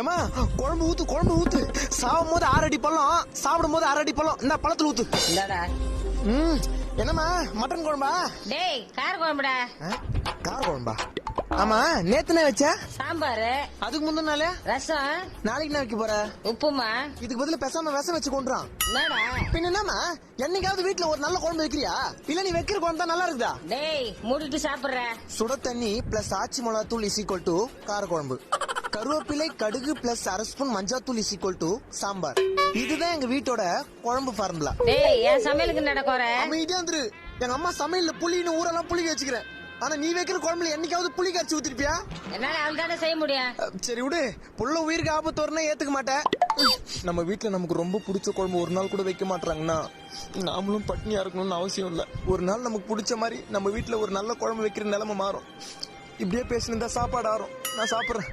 ஏமா குழம்பு ஊத்து குழம்பு ஊத்து. சாவும் போது ஆறு அடி பழம் சாப்பிடும் போது ஆறு அடி பழம் என்ன பழத்துல ஊத்து. இந்தாடா. ம் என்னம்மா மட்டன் குழம்பா? டேய் கார குழம்புடா. கார குழம்பா? ஆமா நேத்துனே வச்ச? சாம்பார். அதுக்கு முந்தின நாளே? ரசம். நாளைக்கு என்ன வைக்க போற? உப்புமா. இதுக்கு பதிலா பேசாம விஷம் வச்சு கொண்டுறான் என்னடா? பின்ன என்னம்மா என்னைக்காவது வீட்ல ஒரு நல்ல குழம்பு வைக்கிறியா? இல்ல நீ வைக்கிற குழம்பு தான் நல்லா இருக்குதா? டேய் மூடிட்டு சாப்பிடுற சுட தண்ணி பிளஸ் ஆச்சி மிளகாத்தூள் இஸ் ஈக்குவல் டு கார குழம்பு. கருவேப்பிலை கடுகு பிளஸ் அரை ஸ்பூன் மஞ்சாத்தூள் இஸ் ஈக்குவல் டு சாம்பார். இதுதான் எங்க வீட்டோட குழம்பு ஃபார்முலா டேய் என் சமையலுக்கு என்னடா குறை? அமைதியா இருந்துரு எங்க அம்மா சமையல்ல புளின்னு ஊரெல்லாம் புளி வச்சுக்கிறேன். ஆனா நீ வைக்கிற குழம்புல என்னைக்காவது புளி கரைச்சி ஊத்திருப்பியா? என்னால அவள் செய்ய முடியும். சரி விடு. புள்ள உயிருக்கு ஆபத்து வரணும் ஏத்துக்க மாட்டேன். நம்ம வீட்ல நமக்கு ரொம்ப பிடிச்ச குழம்பு ஒரு நாள் கூட வைக்க மாட்டாங்கன்னா நாமளும் பட்னியா இருக்கணும்னு அவசியம் இல்ல. ஒரு நாள் நமக்கு பிடிச்ச மாதிரி நம்ம வீட்ல ஒரு நல்ல குழம்பு வைக்கிற நிலைமை மாறும். இப்படியே பேசினிருந்தா சாப்பாடு ஆறும். நான் சாப்பிட்றேன்.